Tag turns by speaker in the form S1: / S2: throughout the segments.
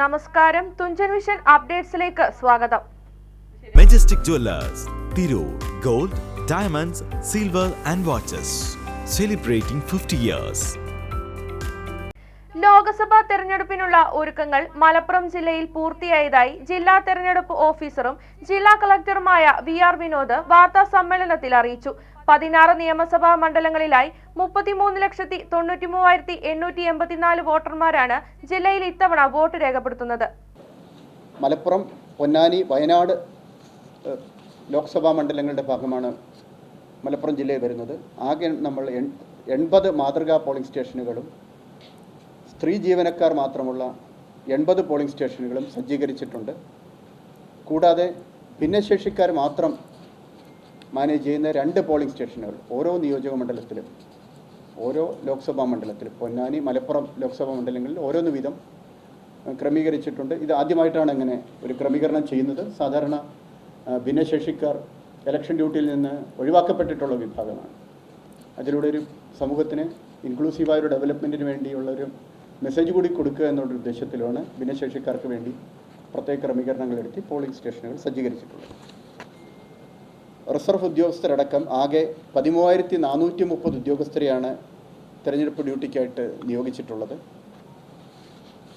S1: നമസ്കാരം. തുഞ്ചൻ വിഷൻ അപ്ഡേറ്റ്സിലേക്ക് സ്വാഗതം.
S2: Majestic jewellers Tirur gold diamonds silver and watches celebrating fifty years
S1: Lok Sabha തെരഞ്ഞെടുപ്പിനുള്ള ഒരുക്കങ്ങൾ മലപ്പുറം ജില്ലയിൽ പൂർത്തിയായതായി ജില്ലാ തെരഞ്ഞെടുപ്പ് ഓഫീസറും ജില്ലാ കളക്ടറുമായ വി ആർ വിനോദ് വാർത്താ സമ്മേളനത്തിൽ അറിയിച്ചു. പതിനാറ് നിയമസഭാ മണ്ഡലങ്ങളിലായി മുപ്പത്തിമൂന്ന് ലക്ഷത്തി തൊണ്ണൂറ്റി മൂവായിരത്തി എണ്ണൂറ്റി എൺപത്തിനാല് വോട്ടർമാരാണ് ജില്ലയിൽ ഇത്തവണ വോട്ട് രേഖപ്പെടുത്തുന്നത്.
S3: മലപ്പുറം പൊന്നാനി വയനാട് ലോക്സഭാ മണ്ഡലങ്ങളുടെ ഭാഗമാണ് മലപ്പുറം ജില്ലയിൽ വരുന്നത്. ആകെ നമ്മൾ എൺ- എൺപത് മാതൃകാ പോളിംഗ് സ്റ്റേഷനുകളും സ്ത്രീ ജീവനക്കാർ മാത്രമുള്ള എൺപത് പോളിംഗ് സ്റ്റേഷനുകളും സജ്ജീകരിച്ചിട്ടുണ്ട്. കൂടാതെ ഭിന്നശേഷിക്കാർ മാത്രം മാനേജ് ചെയ്യുന്ന രണ്ട് പോളിംഗ് സ്റ്റേഷനുകൾ ഓരോ നിയോജക മണ്ഡലത്തിലും ഓരോ ലോക്സഭാ മണ്ഡലത്തിലും പൊന്നാനി മലപ്പുറം ലോക്സഭാ മണ്ഡലങ്ങളിൽ ഓരോന്ന് വീതം ക്രമീകരിച്ചിട്ടുണ്ട്. ഇത് ആദ്യമായിട്ടാണ് ഇങ്ങനെ ഒരു ക്രമീകരണം ചെയ്യുന്നത്. സാധാരണ ഭിന്നശേഷിക്കാർ ഇലക്ഷൻ ഡ്യൂട്ടിയിൽ നിന്ന് ഒഴിവാക്കപ്പെട്ടിട്ടുള്ള വിഭാഗമാണ്. അതിലൂടെ ഒരു സമൂഹത്തിന് ഇൻക്ലൂസീവായ ഒരു ഡെവലപ്മെന്റിന് വേണ്ടിയുള്ള ഒരു മെസ്സേജ് കൂടി കൊടുക്കുക എന്നുള്ള ഉദ്ദേശത്തിലാണ് ഭിന്നശേഷിക്കാർക്ക് വേണ്ടി പ്രത്യേക ക്രമീകരണങ്ങൾ എടുത്ത് പോളിംഗ് സ്റ്റേഷനുകൾ സജ്ജീകരിച്ചിട്ടുള്ളത്. റിസർവ് ഉദ്യോഗസ്ഥരടക്കം ആകെ പതിമൂവായിരത്തി നാനൂറ്റി മുപ്പത് ഉദ്യോഗസ്ഥരെയാണ് തെരഞ്ഞെടുപ്പ് ഡ്യൂട്ടിക്കായിട്ട് നിയോഗിച്ചിട്ടുള്ളത്.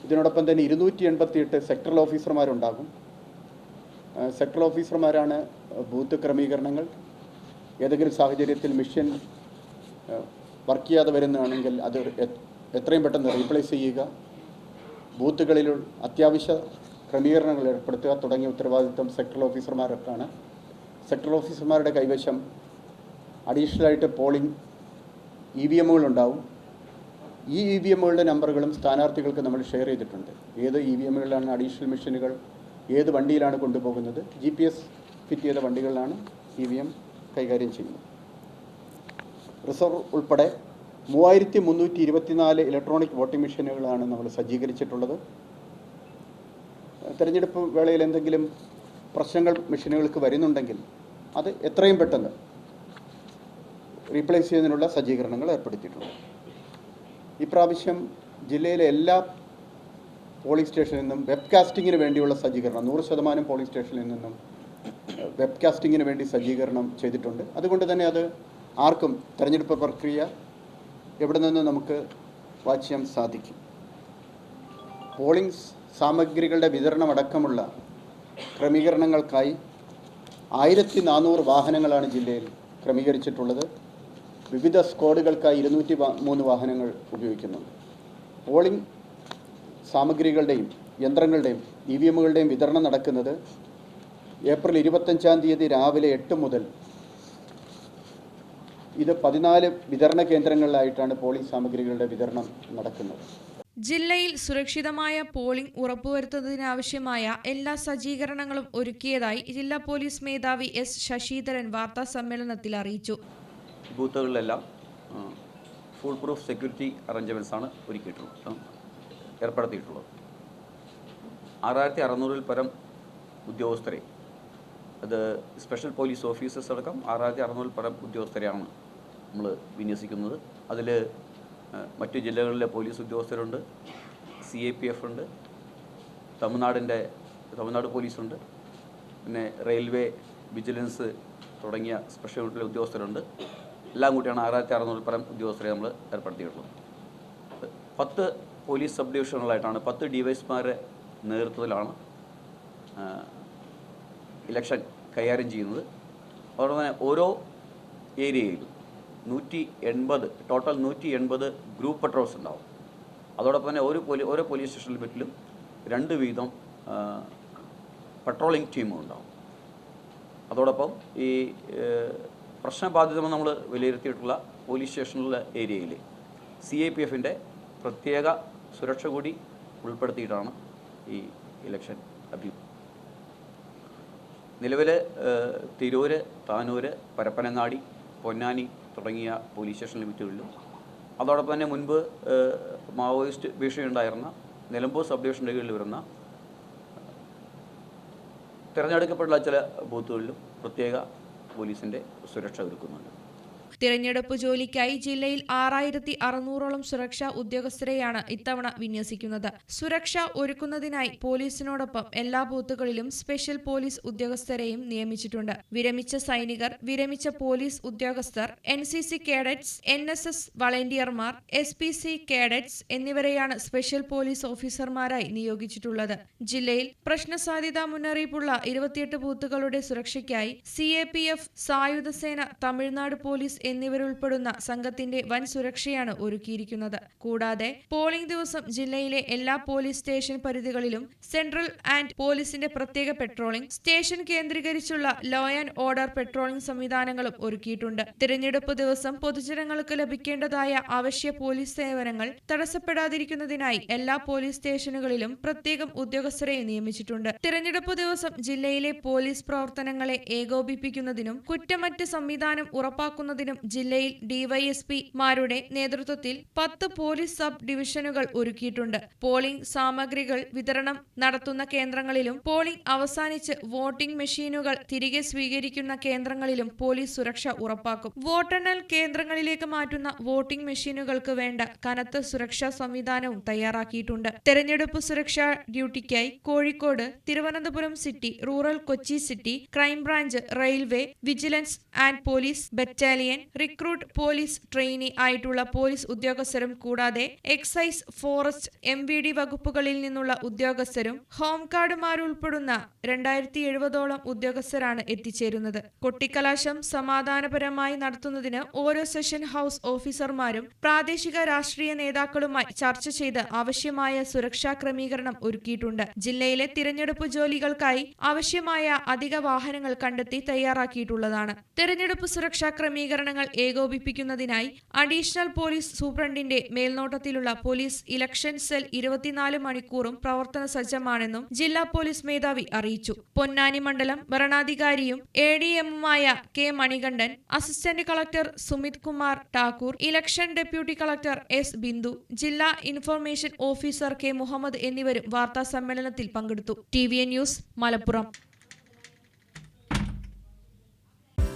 S3: ഇതിനോടൊപ്പം തന്നെ ഇരുന്നൂറ്റി എൺപത്തിയെട്ട് സെക്ടറൽ ഓഫീസർമാരുണ്ടാകും. സെക്ടറൽ ഓഫീസർമാരാണ് ബൂത്ത് ക്രമീകരണങ്ങൾ ഏതെങ്കിലും സാഹചര്യത്തിൽ മിഷൻ വർക്ക് ചെയ്യാതെ വരുന്നതാണെങ്കിൽ അത് എത്രയും പെട്ടെന്ന് റീപ്ലേസ് ചെയ്യുക ബൂത്തുകളിൽ അത്യാവശ്യ ക്രമീകരണങ്ങൾ ഏർപ്പെടുത്തുക തുടങ്ങിയ ഉത്തരവാദിത്വം സെക്ടറൽ ഓഫീസർമാരൊക്കെയാണ് സെക്ടറൽ ഓഫീസർമാരുടെ കൈവശം അഡീഷണലായിട്ട് പോളിംഗ് ഇ വി എമ്മുകളുണ്ടാവും ഈ ഇ വി എമ്മുകളുടെ നമ്പറുകളും സ്ഥാനാർത്ഥികൾക്ക് നമ്മൾ ഷെയർ ചെയ്തിട്ടുണ്ട്. ഏത് ഇ വി എമ്മുകളിലാണ് അഡീഷണൽ മെഷീനുകൾ ഏത് വണ്ടിയിലാണ് കൊണ്ടുപോകുന്നത്? ജി പി എസ് ഫിറ്റ് ചെയ്ത വണ്ടികളിലാണ് ഇ വി എം കൈകാര്യം ചെയ്യുന്നത്. റിസർവ് ഉൾപ്പെടെ മൂവായിരത്തി മുന്നൂറ്റി ഇരുപത്തിനാല് ഇലക്ട്രോണിക് വോട്ടിംഗ് മെഷീനുകളാണ് നമ്മൾ സജ്ജീകരിച്ചിട്ടുള്ളത്. തെരഞ്ഞെടുപ്പ് വേളയിൽ എന്തെങ്കിലും പ്രശ്നങ്ങൾ മെഷീനുകൾക്ക് വരുന്നുണ്ടെങ്കിൽ അത് എത്രയും പെട്ടെന്ന് റീപ്ലേസ് ചെയ്യുന്നതിനുള്ള സജ്ജീകരണങ്ങൾ ഏർപ്പെടുത്തിയിട്ടുണ്ട്. ഇപ്രാവശ്യം ജില്ലയിലെ എല്ലാ പോളിംഗ് സ്റ്റേഷനിൽ നിന്നും വെബ് കാസ്റ്റിങ്ങിന് വേണ്ടിയുള്ള സജ്ജീകരണം നൂറ് ശതമാനം പോളിംഗ് സ്റ്റേഷനിൽ നിന്നും വെബ് കാസ്റ്റിങ്ങിന് വേണ്ടി സജ്ജീകരണം ചെയ്തിട്ടുണ്ട്. അതുകൊണ്ട് തന്നെ അത് ആർക്കും തെരഞ്ഞെടുപ്പ് പ്രക്രിയ എവിടെ നിന്ന് നമുക്ക് വാച്ച് ചെയ്യാൻ സാധിക്കും. പോളിംഗ് സാമഗ്രികളുടെ വിതരണം അടക്കമുള്ള ക്രമീകരണങ്ങൾക്കായി ആയിരത്തി നാനൂറ് വാഹനങ്ങളാണ് ജില്ലയിൽ ക്രമീകരിച്ചിട്ടുള്ളത്. വിവിധ സ്ക്വാഡുകൾക്കായി ഇരുന്നൂറ്റി മൂന്ന് വാഹനങ്ങൾ ഉപയോഗിക്കുന്നുണ്ട്. പോളിംഗ് സാമഗ്രികളുടെയും യന്ത്രങ്ങളുടെയും ഇ വി എമ്മുകളുടെയും വിതരണം നടക്കുന്നത് ഏപ്രിൽ ഇരുപത്തഞ്ചാം തീയതി രാവിലെ എട്ട് മുതൽ ഇത് പതിനാല് വിതരണ കേന്ദ്രങ്ങളിലായിട്ടാണ് പോളിംഗ് സാമഗ്രികളുടെ വിതരണം നടക്കുന്നത്.
S4: ജില്ലയിൽ സുരക്ഷിതമായ പോളിംഗ് ഉറപ്പുവരുത്തുന്നതിനാവശ്യമായ എല്ലാ സജ്ജീകരണങ്ങളും ഒരുക്കിയതായി ജില്ലാ പോലീസ് മേധാവി എസ് ശശിധരൻ വാർത്താ സമ്മേളനത്തിൽ അറിയിച്ചു.
S5: ബൂത്തുകളിലെല്ലാം ഫുൾ പ്രൂഫ് സെക്യൂരിറ്റി അറേഞ്ച്മെന്റ്സ് ആണ് ഒരുക്കിയിട്ടുള്ളത് ഏർപ്പെടുത്തിയിട്ടുള്ളത്. ആറായിരത്തി അറുന്നൂറിൽ പരം ഉദ്യോഗസ്ഥരെ അത് സ്പെഷ്യൽ പോലീസ് ഓഫീസേഴ്സ് അടക്കം ആറായിരത്തി അറുന്നൂറിൽ പരം ഉദ്യോഗസ്ഥരെയാണ് നമ്മൾ വിന്യസിക്കുന്നത്. അതിൽ മറ്റു ജില്ലകളിലെ പോലീസ് ഉദ്യോഗസ്ഥരുണ്ട്. സി എ പി എഫ് ഉണ്ട്. തമിഴ്നാടിന്റെ തമിഴ്നാട് പോലീസുണ്ട്. പിന്നെ റെയിൽവേ വിജിലൻസ് തുടങ്ങിയ സ്പെഷ്യൽ യൂണിറ്റിലെ ഉദ്യോഗസ്ഥരുണ്ട്. എല്ലാം കൂട്ടിയാണ് ആറായിരത്തി അറുന്നൂറ് പരം ഉദ്യോഗസ്ഥരെ നമ്മൾ ഏർപ്പെടുത്തിയിട്ടുള്ളത്. പത്ത് പോലീസ് സബ് ഡിവിഷനുകളായിട്ടാണ് പത്ത് ഡിവൈസ്മാരുടെ നേതൃത്വത്തിലാണ് ഇലക്ഷൻ കൈകാര്യം ചെയ്യുന്നത്. അതുപോലെ തന്നെ ഓരോ ഏരിയയിലും നൂറ്റി എൺപത് ടോട്ടൽ നൂറ്റി എൺപത് ഗ്രൂപ്പ് പട്രോൾസ് ഉണ്ടാവും. അതോടൊപ്പം തന്നെ ഒരു പോലീ ഓരോ പോലീസ് സ്റ്റേഷൻ ലിമിറ്റിലും രണ്ട് വീതം പട്രോളിംഗ് ടീമും ഉണ്ടാവും. അതോടൊപ്പം ഈ പ്രശ്നബാധിതമെന്ന് നമ്മൾ വിലയിരുത്തിയിട്ടുള്ള പോലീസ് സ്റ്റേഷനിലെ ഏരിയയിൽ സി ഐ പി എഫിന്റെ പ്രത്യേക സുരക്ഷ കൂടി ഉൾപ്പെടുത്തിയിട്ടാണ് ഈ ഇലക്ഷൻ അഭ്യൂ നിലവിൽ തിരൂര് താനൂര് പരപ്പനങ്ങാടി പൊന്നാനി തുടങ്ങിയ പോലീസ് സ്റ്റേഷൻ ലിമിറ്റുകളിലും. അതോടൊപ്പം തന്നെ മുൻപ് മാവോയിസ്റ്റ് ഭീഷണി ഉണ്ടായിരുന്ന നിലമ്പൂർ സബ് ഡിവിഷന്റെ കീഴിൽ വരുന്ന തിരഞ്ഞെടുക്കപ്പെട്ട ചില ബൂത്തുകളിലും പ്രത്യേക പോലീസിന്റെ സുരക്ഷ ഒരുക്കുന്നുണ്ട്.
S4: തിരഞ്ഞെടുപ്പ് ജോലിക്കായി ജില്ലയിൽ ആറായിരത്തി അറുന്നൂറോളം സുരക്ഷാ ഉദ്യോഗസ്ഥരെയാണ് ഇത്തവണ വിന്യസിക്കുന്നത്. സുരക്ഷ ഒരുക്കുന്നതിനായി പോലീസിനോടൊപ്പം എല്ലാ ബൂത്തുകളിലും സ്പെഷ്യൽ പോലീസ് ഉദ്യോഗസ്ഥരെയും നിയമിച്ചിട്ടുണ്ട്. വിരമിച്ച സൈനികർ വിരമിച്ച പോലീസ് ഉദ്യോഗസ്ഥർ N C C cadets N S S വളണ്ടിയർമാർ S P C cadets എന്നിവരെയാണ് സ്പെഷ്യൽ പോലീസ് ഓഫീസർമാരായി നിയോഗിച്ചിട്ടുള്ളത്. ജില്ലയിൽ പ്രശ്നസാധ്യതാ മുന്നറിയിപ്പുള്ള ഇരുപത്തിയെട്ട് ബൂത്തുകളുടെ സുരക്ഷയ്ക്കായി സി എ പി എഫ് സായുധസേന തമിഴ്നാട് പോലീസ് എന്നിവരുൾപ്പെടുന്ന സംഘത്തിന്റെ വൻ സുരക്ഷയാണ് ഒരുക്കിയിരിക്കുന്നത്. കൂടാതെ പോളിംഗ് ദിവസം ജില്ലയിലെ എല്ലാ പോലീസ് സ്റ്റേഷൻ പരിധികളിലും സെൻട്രൽ ആൻഡ് പോലീസിന്റെ പ്രത്യേക പെട്രോളിംഗ് സ്റ്റേഷൻ കേന്ദ്രീകരിച്ചുള്ള ലോ ആൻഡ് ഓർഡർ പെട്രോളിംഗ് സംവിധാനങ്ങളും ഒരുക്കിയിട്ടുണ്ട്. തിരഞ്ഞെടുപ്പ് ദിവസം പൊതുജനങ്ങൾക്ക് ലഭിക്കേണ്ടതായ അവശ്യ പോലീസ് സേവനങ്ങൾ തടസ്സപ്പെടാതിരിക്കുന്നതിനായി എല്ലാ പോലീസ് സ്റ്റേഷനുകളിലും പ്രത്യേകം ഉദ്യോഗസ്ഥരെ നിയമിച്ചിട്ടുണ്ട്. തിരഞ്ഞെടുപ്പ് ദിവസം ജില്ലയിലെ പോലീസ് പ്രവർത്തനങ്ങളെ ഏകോപിപ്പിക്കുന്നതിനും കുറ്റമറ്റ സംവിധാനം ഉറപ്പാക്കുന്നതിനും ജില്ലയിൽ ഡിവൈഎസ്പി മാരുടെ നേതൃത്വത്തിൽ പത്ത് പോലീസ് സബ് ഡിവിഷനുകൾ ഒരുക്കിയിട്ടുണ്ട്. പോളിംഗ് സാമഗ്രികൾ വിതരണം നടത്തുന്ന കേന്ദ്രങ്ങളിലും പോളിംഗ് അവസാനിച്ച് വോട്ടിംഗ് മെഷീനുകൾ തിരികെ സ്വീകരിക്കുന്ന കേന്ദ്രങ്ങളിലും പോലീസ് സുരക്ഷ ഉറപ്പാക്കും. വോട്ടെണ്ണൽ കേന്ദ്രങ്ങളിലേക്ക് മാറ്റുന്ന വോട്ടിംഗ് മെഷീനുകൾക്ക് വേണ്ട കനത്ത സുരക്ഷാ സംവിധാനവും തയ്യാറാക്കിയിട്ടുണ്ട്. തെരഞ്ഞെടുപ്പ് സുരക്ഷാ ഡ്യൂട്ടിക്കായി Kozhikode Thiruvananthapuram city rural Kochi city crime branch railway vigilance and police battalion recruit police trainee ആയിട്ടുള്ള പോലീസ് ഉദ്യോഗസ്ഥരും കൂടാതെ excise forest M V D വകുപ്പുകളിൽ നിന്നുള്ള ഉദ്യോഗസ്ഥരും ഹോം ഗാർഡുമാരുൾപ്പെടുന്ന രണ്ടായിരത്തി എഴുപതോളം ഉദ്യോഗസ്ഥരാണ് എത്തിച്ചേരുന്നത്. കൊട്ടിക്കലാശം സമാധാനപരമായി നടത്തുന്നതിന് ഓരോ സെഷൻ ഹൌസ് ഓഫീസർമാരും പ്രാദേശിക രാഷ്ട്രീയ നേതാക്കളുമായി ചർച്ച ചെയ്ത് ആവശ്യമായ സുരക്ഷാ ക്രമീകരണം ഒരുക്കിയിട്ടുണ്ട്. ജില്ലയിലെ തിരഞ്ഞെടുപ്പ് ജോലികൾക്കായി ആവശ്യമായ അധിക വാഹനങ്ങൾ കണ്ടെത്തി തയ്യാറാക്കിയിട്ടുള്ളതാണ്. തെരഞ്ഞെടുപ്പ് സുരക്ഷാ ക്രമീകരണങ്ങൾ ഏകോപിപ്പിക്കുന്നതിനായി അഡീഷണൽ പോലീസ് സൂപ്രണ്ടിന്റെ മേൽനോട്ടത്തിലുള്ള പോലീസ് ഇലക്ഷൻ സെൽ ഇരുപത്തിനാല് മണിക്കൂറും പ്രവർത്തന സജ്ജമാണെന്നും ജില്ലാ പോലീസ് മേധാവി അറിയിച്ചു. പൊന്നാനി മണ്ഡലം ഭരണാധികാരിയും A D എമ്മുമായ K Manikandan assistant collector Sumit Kumar Thakur election deputy collector S Bindu ജില്ലാ ഇൻഫർമേഷൻ ഓഫീസർ കെ മുഹമ്മദ് എന്നിവരും വാർത്താ സമ്മേളനത്തിൽ പങ്കെടുത്തു. T V news Malappuram.